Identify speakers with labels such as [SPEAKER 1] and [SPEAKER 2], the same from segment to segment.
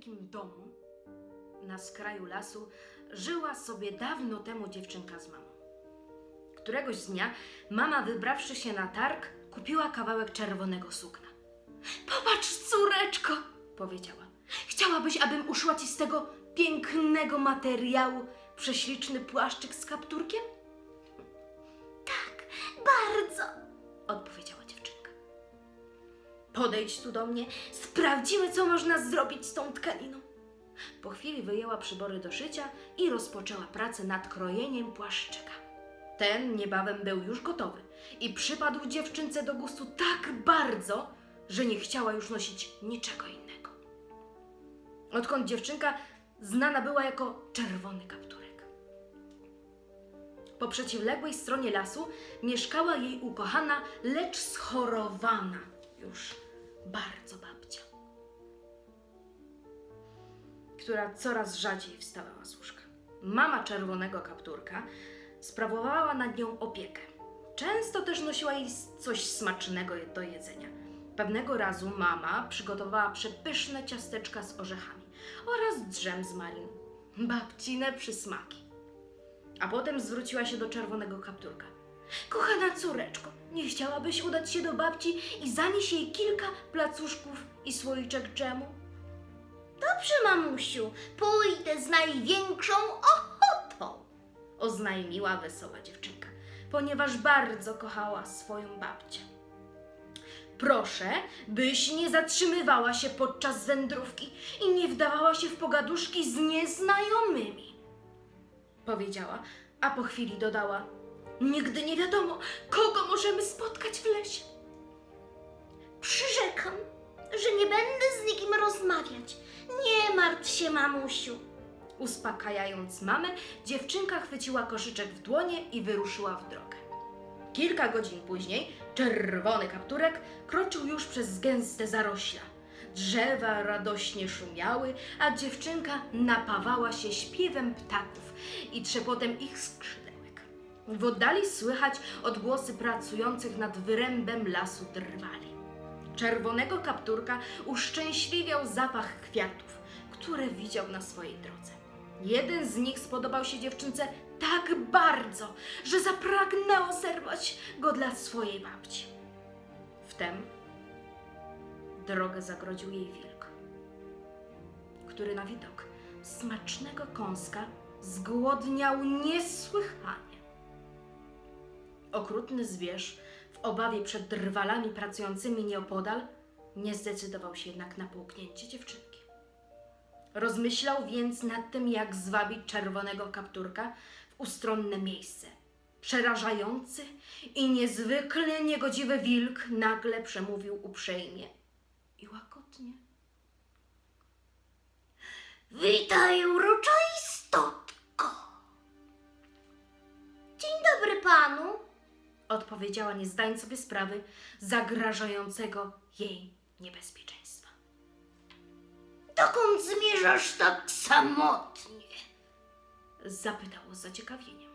[SPEAKER 1] niewielkim domu na skraju lasu żyła sobie dawno temu dziewczynka z mamą. Któregoś dnia mama, wybrawszy się na targ, kupiła kawałek czerwonego sukna. Popatrz, córeczko, powiedziała. Chciałabyś, abym uszła ci z tego pięknego materiału prześliczny płaszczyk z kapturkiem? Podejdź tu do mnie, sprawdzimy, co można zrobić z tą tkaniną. Po chwili wyjęła przybory do szycia i rozpoczęła pracę nad krojeniem płaszczyka. Ten niebawem był już gotowy i przypadł dziewczynce do gustu tak bardzo, że nie chciała już nosić niczego innego. Odkąd dziewczynka znana była jako czerwony kapturek. Po przeciwległej stronie lasu mieszkała jej ukochana, lecz schorowana już bardzo babcia, która coraz rzadziej wstawała z łóżka. Mama czerwonego kapturka sprawowała nad nią opiekę. Często też nosiła jej coś smacznego do jedzenia. Pewnego razu mama przygotowała przepyszne ciasteczka z orzechami oraz drzem z malin. Babcine przysmaki. A potem zwróciła się do czerwonego kapturka. Kochana córeczko, nie chciałabyś udać się do babci i zanieść jej kilka placuszków i słoiczek dżemu?
[SPEAKER 2] Dobrze, mamusiu, pójdę z największą ochotą.
[SPEAKER 1] Oznajmiła wesoła dziewczynka, ponieważ bardzo kochała swoją babcię. Proszę, byś nie zatrzymywała się podczas wędrówki i nie wdawała się w pogaduszki z nieznajomymi, powiedziała, a po chwili dodała: Nigdy nie wiadomo, kogo możemy spotkać w lesie.
[SPEAKER 2] Przyrzekam, że nie będę z nikim rozmawiać. Nie martw się, mamusiu.
[SPEAKER 1] Uspokajając mamę, dziewczynka chwyciła koszyczek w dłonie i wyruszyła w drogę. Kilka godzin później czerwony kapturek kroczył już przez gęste zarośla. Drzewa radośnie szumiały, a dziewczynka napawała się śpiewem ptaków i trzepotem ich skrzydełek. W oddali słychać odgłosy pracujących nad wyrębem lasu drwali. Czerwonego kapturka uszczęśliwiał zapach kwiatów, które widział na swojej drodze. Jeden z nich spodobał się dziewczynce tak bardzo, że zapragnęło zerwać go dla swojej babci. Wtem drogę zagrodził jej wilk, który na widok smacznego kąska zgłodniał niesłychanie. Okrutny zwierz, w obawie przed drwalami pracującymi nieopodal, nie zdecydował się jednak na połknięcie dziewczynki. Rozmyślał więc nad tym, jak zwabić czerwonego kapturka w ustronne miejsce. Przerażający i niezwykle niegodziwy wilk nagle przemówił uprzejmie i łagodnie.
[SPEAKER 2] Witaj, urocza istotko. Dzień dobry panu.
[SPEAKER 1] Odpowiedziała, nie zdając sobie sprawy zagrażającego jej niebezpieczeństwa.
[SPEAKER 2] Dokąd zmierzasz tak samotnie?
[SPEAKER 1] Zapytał z zaciekawieniem.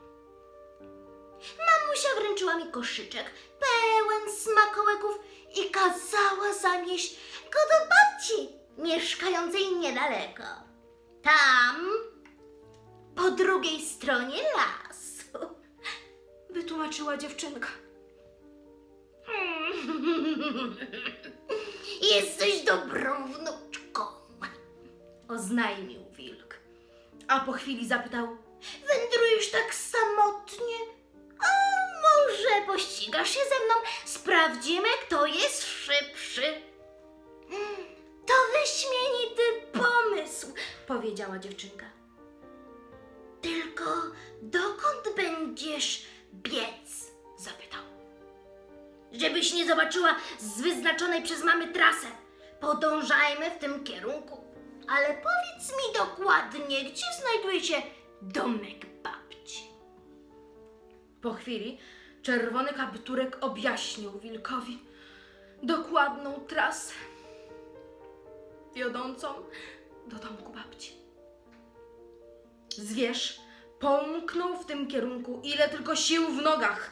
[SPEAKER 2] Mamusia wręczyła mi koszyczek pełen smakołyków i kazała zanieść go do babci mieszkającej niedaleko. Tam, po drugiej stronie lasu.
[SPEAKER 1] Wytłumaczyła dziewczynka.
[SPEAKER 2] Jesteś dobrą wnuczką.
[SPEAKER 1] Oznajmił wilk. A po chwili zapytał:
[SPEAKER 2] Wędrujesz tak samotnie? A może pościgasz się ze mną? Sprawdzimy, kto jest szybszy. Mm, To wyśmienity pomysł,
[SPEAKER 1] Powiedziała dziewczynka.
[SPEAKER 2] Tylko dokąd będziesz biec?
[SPEAKER 1] Zapytał.
[SPEAKER 2] Żebyś nie zobaczyła z wyznaczonej przez mamy trasę. Podążajmy w tym kierunku. Ale powiedz mi dokładnie, gdzie znajduje się domek babci.
[SPEAKER 1] Po chwili czerwony kapturek objaśnił wilkowi dokładną trasę wiodącą do domku babci. Zwierz pomknął w tym kierunku, ile tylko sił w nogach.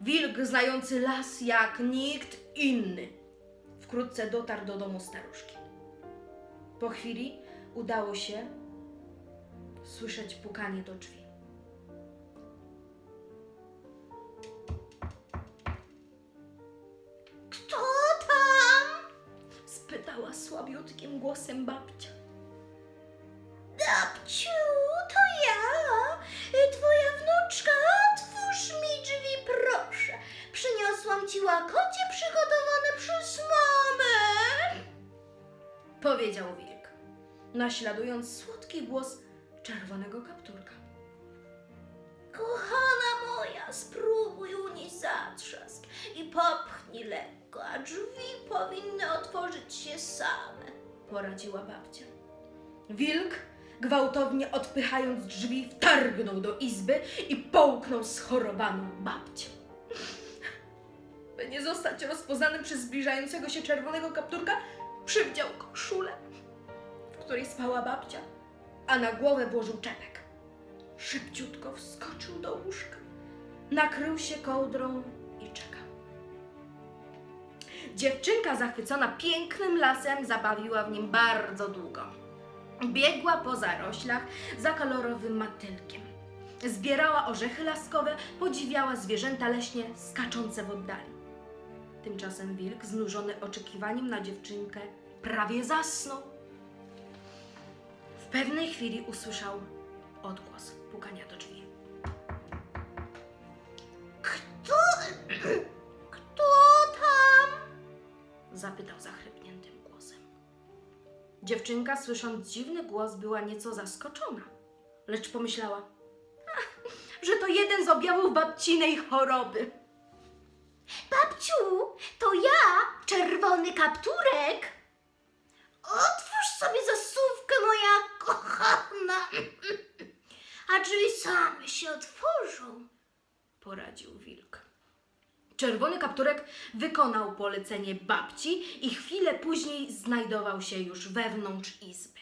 [SPEAKER 1] Wilk, znający las jak nikt inny, wkrótce dotarł do domu staruszki. Po chwili udało się słyszeć pukanie do drzwi.
[SPEAKER 2] Kto tam?
[SPEAKER 1] Spytała słabiutkim głosem babcia.
[SPEAKER 2] Babciu,
[SPEAKER 1] Powiedział wilk, naśladując słodki głos czerwonego kapturka.
[SPEAKER 2] Kochana moja, spróbuj unieść zatrzask i popchnij lekko, a drzwi powinny otworzyć się same.
[SPEAKER 1] Poradziła babcia. Wilk, gwałtownie odpychając drzwi, wtargnął do izby i połknął schorowaną babcię. By nie zostać rozpoznanym przez zbliżającego się czerwonego kapturka, przywdział koszulę, w której spała babcia, a na głowę włożył czepek. Szybciutko wskoczył do łóżka, nakrył się kołdrą i czekał. Dziewczynka zachwycona pięknym lasem zabawiła w nim bardzo długo. Biegła po zaroślach za kolorowym matylkiem. Zbierała orzechy laskowe, podziwiała zwierzęta leśnie skaczące w oddali. Tymczasem wilk, znużony oczekiwaniem na dziewczynkę, prawie zasnął. W pewnej chwili usłyszał odgłos pukania do drzwi.
[SPEAKER 2] Kto, kto tam?
[SPEAKER 1] Zapytał zachrypniętym głosem. Dziewczynka, słysząc dziwny głos, była nieco zaskoczona, lecz pomyślała, "Ach, że to jeden z objawów babcinej choroby.
[SPEAKER 2] Babciu, to ja, czerwony kapturek. Otwórz sobie zasówkę, moja kochana. A drzwi same się otworzą.
[SPEAKER 1] poradził wilk. Czerwony kapturek wykonał polecenie babci i chwilę później znajdował się już wewnątrz izby.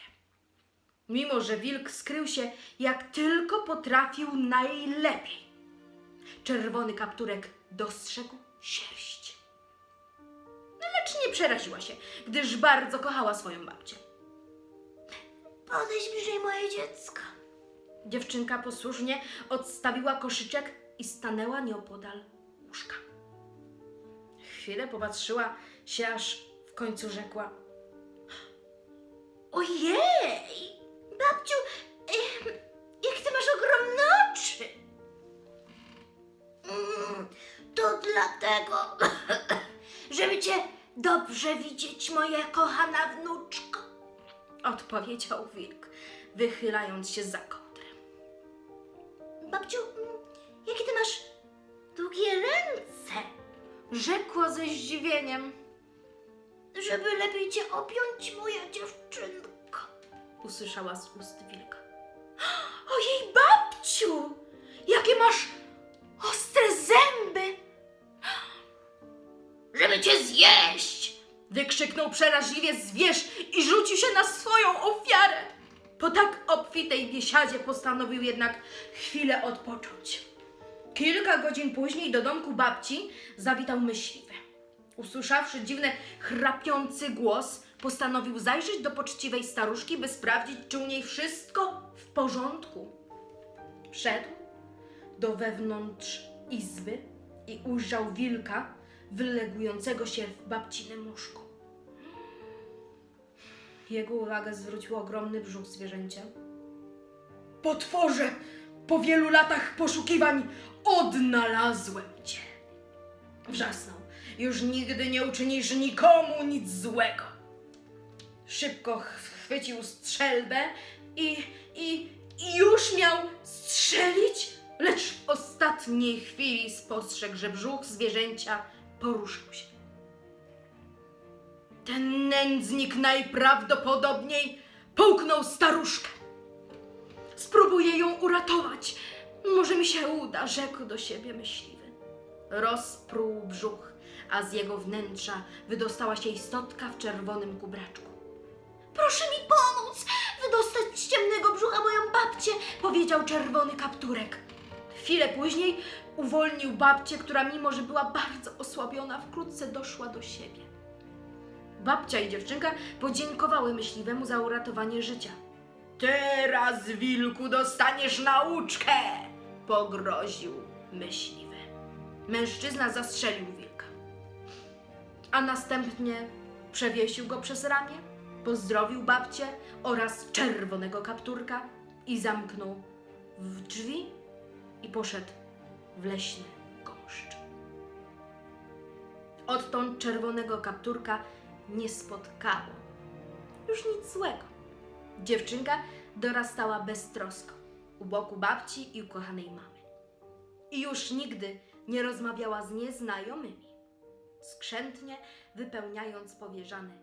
[SPEAKER 1] Mimo, że wilk skrył się jak tylko potrafił najlepiej, czerwony kapturek dostrzegł sierść. Przeraziła się, gdyż bardzo kochała swoją babcię.
[SPEAKER 2] Podejdź bliżej moje dziecko.
[SPEAKER 1] Dziewczynka posłusznie odstawiła koszyczek i stanęła nieopodal łóżka. Chwilę popatrzyła się, aż w końcu rzekła:
[SPEAKER 2] Ojej! Babciu, jak ty masz ogromne oczy! Mm, To dlatego, żeby cię dobrze widzieć, moja kochana wnuczko.
[SPEAKER 1] Odpowiedział wilk, wychylając się za kołdrę.
[SPEAKER 2] Babciu, mm, jakie ty masz długie ręce,
[SPEAKER 1] Rzekła ze zdziwieniem.
[SPEAKER 2] żeby lepiej cię objąć, moja dziewczynko.
[SPEAKER 1] Usłyszała z ust wilka.
[SPEAKER 2] Ojej, babciu! Jakie masz ostre zęby! Żeby cię zjeść!
[SPEAKER 1] Wykrzyknął przeraźliwie zwierz i rzucił się na swoją ofiarę. Po tak obfitej biesiadzie postanowił jednak chwilę odpocząć. Kilka godzin później do domku babci zawitał myśliwy. Usłyszawszy dziwny, chrapiący głos, postanowił zajrzeć do poczciwej staruszki, by sprawdzić, czy u niej wszystko w porządku. Wszedł do wewnątrz izby i ujrzał wilka wylegującego się w babcinem łóżku. Jego uwagę zwrócił ogromny brzuch zwierzęcia. Potworze! Po wielu latach poszukiwań odnalazłem cię! Wrzasnął. Już nigdy nie uczynisz nikomu nic złego. Szybko chwycił strzelbę i, i, i już miał strzelić, lecz w ostatniej chwili spostrzegł, że brzuch zwierzęcia poruszył się. Ten nędznik najprawdopodobniej połknął staruszkę. Spróbuję ją uratować. Może mi się uda, rzekł do siebie myśliwy. Rozpruł brzuch, a z jego wnętrza wydostała się istotka w czerwonym kubraczku.
[SPEAKER 2] Proszę mi pomóc wydostać z ciemnego brzucha moją babcię!
[SPEAKER 1] Powiedział czerwony kapturek. Chwilę później uwolnił babcię, która mimo, że była bardzo osłabiona, wkrótce doszła do siebie. Babcia i dziewczynka podziękowały myśliwemu za uratowanie życia. Teraz, wilku, dostaniesz nauczkę! Pogroził myśliwy. Mężczyzna zastrzelił wilka, a następnie przewiesił go przez ramię, pozdrowił babcię oraz czerwonego kapturka i zamknął w drzwi i poszedł w leśny gąszcz. Odtąd czerwonego kapturka nie spotkało już nic złego. Dziewczynka dorastała beztrosko u boku babci i ukochanej mamy. I już nigdy nie rozmawiała z nieznajomymi, skrzętnie wypełniając powierzane